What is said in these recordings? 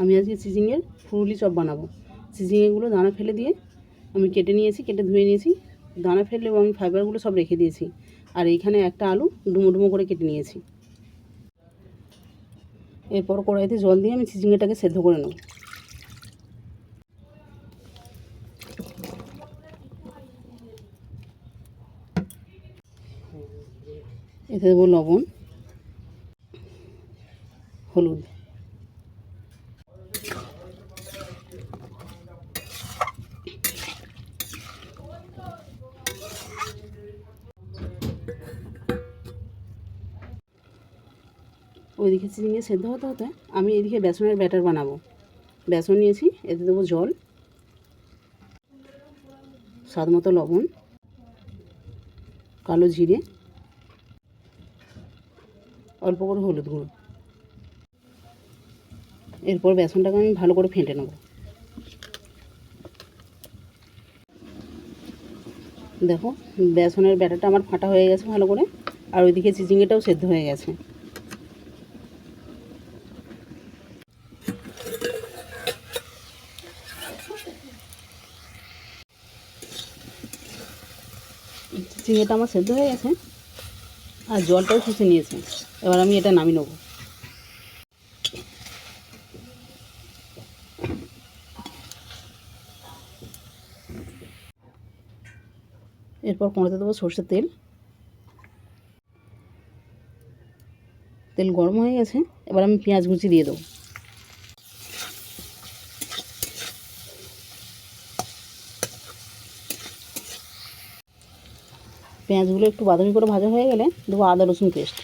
আমি আজকে চিচিংয়ের ফুরুলি চপ বানাবো। চিচিংয়েগুলো দানা ফেলে দিয়ে আমি কেটে নিয়েছি, কেটে ধুয়ে নিয়েছি। দানা ফেললেও আমি ফাইবারগুলো সব রেখে দিয়েছি। আর এইখানে একটা আলু ডুমো ডুমো করে কেটে নিয়েছি। এরপর কড়াইতে জল দিয়ে আমি চিচিংয়েটাকে সেদ্ধ করে নেব। এতে দেবো লবণ, হলুদ। ওইদিকে চিংড়ি সেদ্ধ হতে হতে আমি এদিকে বেসনের ব্যাটার বানাবো। বেসন নিয়েছি, এতে দেবো জল, স্বাদ মতো লবণ, কালো জিরে, অল্প করে হলুদ গুঁড়ো। এরপর বেসনটাকে আমি ভালো করে ফেটে নেব। দেখো, বেসনের ব্যাটারটা আমার ফাটা হয়ে গেছে ভালো করে, আর ওইদিকে চিচিঙ্গিটাও সেদ্ধ হয়ে গেছে। চিচিঙ্গিটা আমার সেদ্ধ হয়ে গেছে আর জলটাও শুষে নিয়েছে। এবার আমি এটা নামিয়ে নেব। এরপর কড়াতে দেবো সর্ষের তেল। তেল গরম হয়ে গেছে, এবার আমি পেঁয়াজ কুচি দিয়ে দেবো। পেঁয়াজগুলো একটু বাদামি করে ভাজা হয়ে গেলে দেবো আদা, রসুন পেস্ট।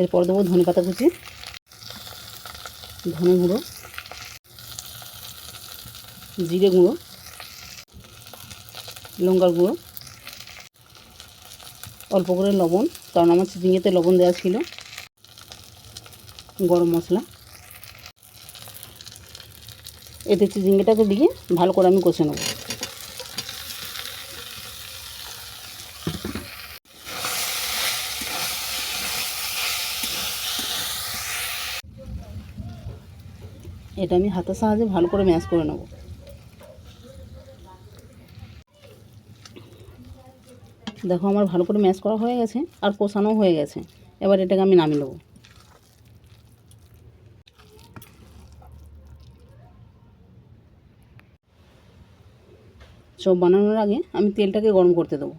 এরপর দেবো ধনে পাতা কুচি, ধনে গুঁড়ো, জিরে গুঁড়ো, লঙ্কার গুঁড়ো, অল্প করে লবণ, কারণ আমার চিচিংয়েতে লবণ দেওয়া ছিল। গরম মশলা। এতে চিচিঙ্গিটাকে দিয়ে ভালো করে আমি কষে নেব। এটা আমি হাতের সাহায্যে ভালো করে ম্যাশ করে নেব। দেখো আমার ভালো করে ম্যাশ করা হয়ে গেছে আর কষানো হয়ে গেছে। এবার এটাকে আমি নামিয়ে নেব। চপ বানানোর আগে আমি তেলটাকে গরম করতে দেবো।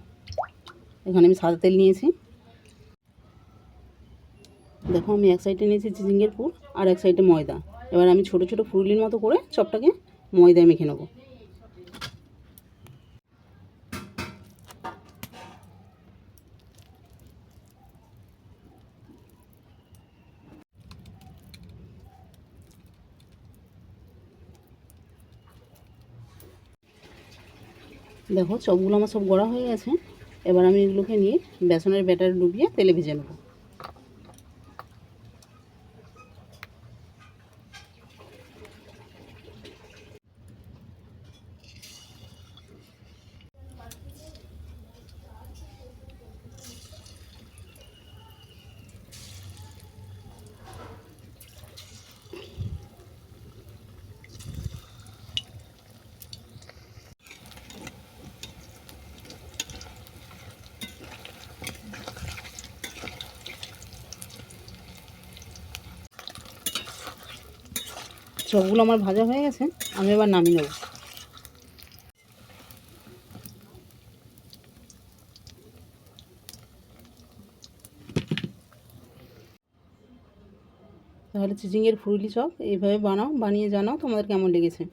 এখানে আমি সাদা তেল নিয়েছি। দেখো আমি এক সাইডে নিয়েছি চিচিঙ্গের পুর আর এক সাইডে ময়দা। এবার আমি ছোটো ছোটো ফুরুলির মতো করে চপটাকে ময়দায় মেখে নেব। দেখো চপগুলো আমার সব গড়া হয়ে গেছে। এবার আমি এগুলোকে নিয়ে বেসনের ব্যাটার ডুবিয়ে তেলে ভেজে নেব। চপগুলো আমার ভাজা হয়ে গেছে, আমি এবার নামিয়ে নেব। তাহলে চিচিংয়ের ফুরুলি চপ এইভাবে বানাও, বানিয়ে জানাও তোমাদের কেমন লেগেছে।